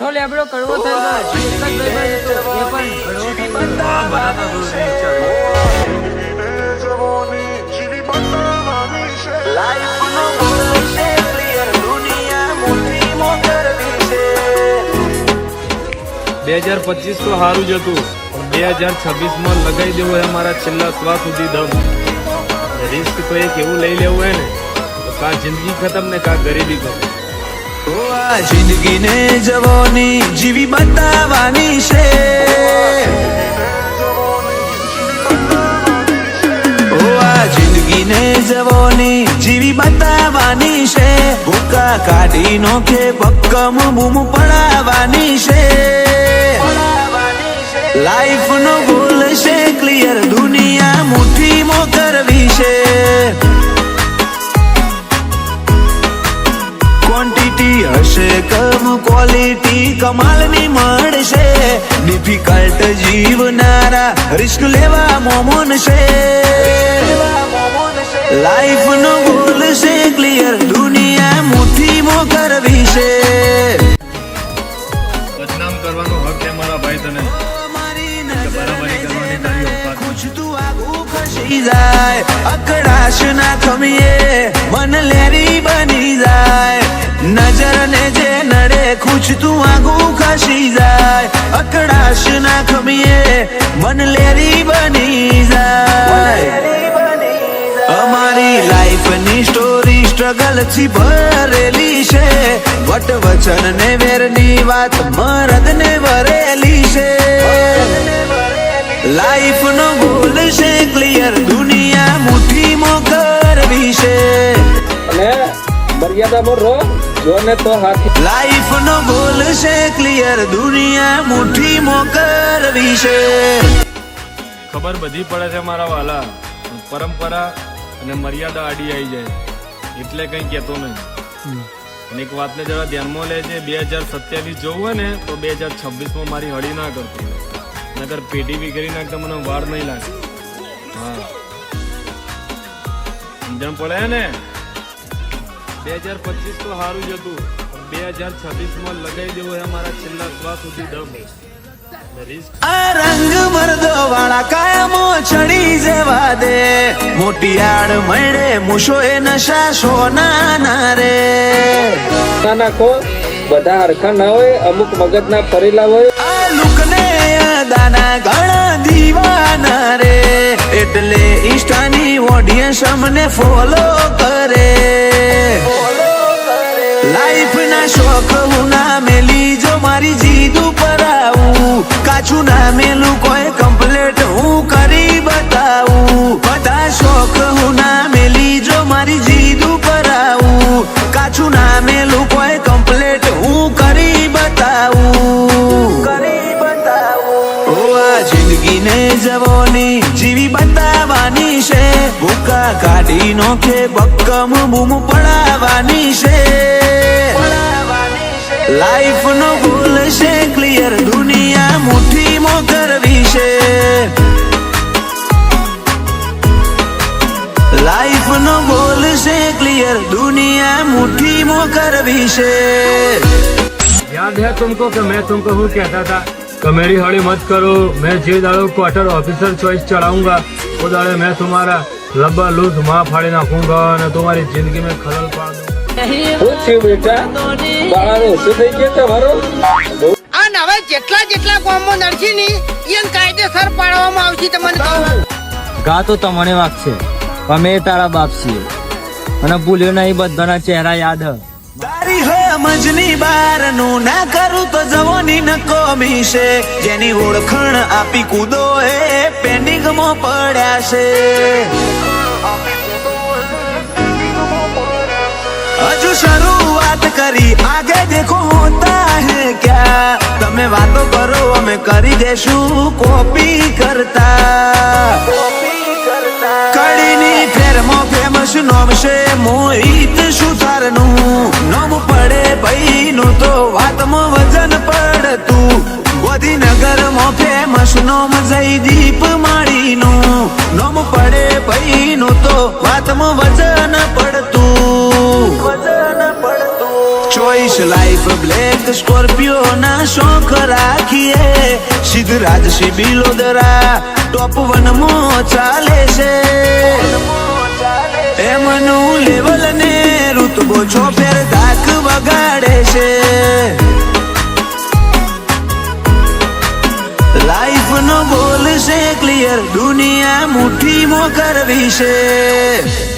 તો લેબડો કડવો થઈ ગયો એક ભાઈ એ પણ કડવો બે હજાર પચીસ તો સારું જ હતું. પણ બે હજાર છવ્વીસમાં લગાઈ દેવું હોય મારા છેલ્લા શ્વાસ સુધી દમ. રિસ્ક તો એક એવું લઈ લેવું હોય ને, તો કા જિંદગી ખતમ ને કા ગરીબી ખતમ. જિંદગીને જવાની જીવી બતાવવાની છે. જવાની જીવી બતાવવાની છે. ભૂકા કાઢી કે ભક્કમ બૂમ પડાવવાની છે. લાઈફ નો ગોલ છે ક્લિયર કમાલની મળશે ડિફિકલ્ટ જીવનારા રિસ્ક લેવા મોમન છે. લાઈફનું ગોલ છે ક્લિયર જાય. અકડાશ ના ખમીએ મન બની જાય. નજર જે નડે કુછ તું આગું ખસી જાય. અકડાશ ના ખમીએ બની જાય. અમારી લાઈફની સ્ટોરી સ્ટ્રગલ ભરેલી છે. વટ વચન ને વેરની વાત મરદ ને વરેલી છે. લાઈફ નો ગોલ છે ક્લિયર દુનિયા મુઠ્ઠીમાં કરવી છે અને મર્યાદામાં રહો જોને તો હાથી લાઈફ નો ગોલ છે ક્લિયર દુનિયા મુઠ્ઠીમાં કરવી છે ખબર બધી પડે છે મારા વાલા. પરંપરા અને મર્યાદા આડી આવી જાય. એટલે કંઈ કહેતો નહીં. અને એક વાતને જરા ધ્યાનમાં લે છે બે હજાર સત્યાવીસ જોવું હોય ને તો બે હજાર છવ્વીસમાં મારી હળી ના કરતો નગર પેઢી બી કરી નાખતા મને વાર નહીં લાગે. હા. સમજણ પડે ને? બે હજાર પચીસ તો સારું જ હતું. બે હજાર છવ્વીસમાં લગાવી દેવું હોય મારા છેલ્લા શ્વાસ સુધી દમ. આ રંગ મરદો વાળા કાયમો ચડી જવા દે. મોટી આડ મળે મુશો એ નશા સોના ના રે. ના નાખો બધા હરખા ના હોય અમુક મગજના ફરેલા હોય. આ લુકને દાના ઘણા દીવાના રે. એટલે ઇન્સ્ટાની ઓડિયન્સ અમને ફોલો કરે. લાઈફ ના શોખ હું ના મેલી જો મારી જીદ ઉપર આવું. કાચું ના મેલું લઈને જવોની જીવી બતાવવાની છે. ભૂકા કાઢી નોખે બક્કમ બૂમ પડાવવાની છે. લાઈફ નો ભૂલ છે ક્લિયર દુનિયા મુઠ્ઠી મો કરવી છે. લાઈફ નો ગોલ છે ક્લિયર દુનિયા મુઠ્ઠી મો કરવી છે. યાદ હે તુમકો કે મેં તુમકો હું કહેતા હતા? कि मेरी हड़ी मत करो मैं जे दाड़ो क्वार्टर ऑफिसर चॉइस चढ़ाऊंगा वो दाड़े मैं तुम्हारा लब्बा लूज माँ फाड़ी नाखूंगा और तुम्हारी जिंदगी में खलल पाड़ दूंगा શું થયું બેટા બાળાનો ઓછું થઈ ગયો તમારો બહુ અને હવે જેટલા જેટલા ગામો નડશે ને એને કાયદેસર પાડવામાં આવશે તમને કહું ગા તો તમને વાગશે અમે તારા બાપ છીએ અને ભૂલ્યો નહીં બધાના ચહેરા યાદ હ તારી સમજની બારનું ના કરું તો જવાની નકો મીશે. જેની ઓળખણ આપી કૂદો એ પેન્ડિંગમાં પડ્યા છે હજુ શરૂઆત કરી, આગે દેખો હોતા હે ક્યા? તમે વાતો કરો, અમે કરી દેશું કોપી કરતા. કડીની ફેરમાં ફેમસ નોમ છે મોહિત સુથારનું. નોમ નું તો વાતમાં વજન પડતું. ગાંધીનગરમાં ફેમસ નોમ જયદીપ માળીનું. નોમ પડે ભાઈ નું તો વાતમાં વજન પડતું. ચોઈસ લાઈફ બ્લેક સ્કોર્પિયો ના શોખ રાખીએ. સિદ્ધરાજ શ્રી બિલોદરા ટોપ વન મો ચાલે છે. એમનું લેવલ ને ઋતબો છો ફેર ધાક વગાડે છે. લાઈફ નો ગોલ છે ક્લિયર દુનિયા મુઠ્ઠીમાં કરવી છે.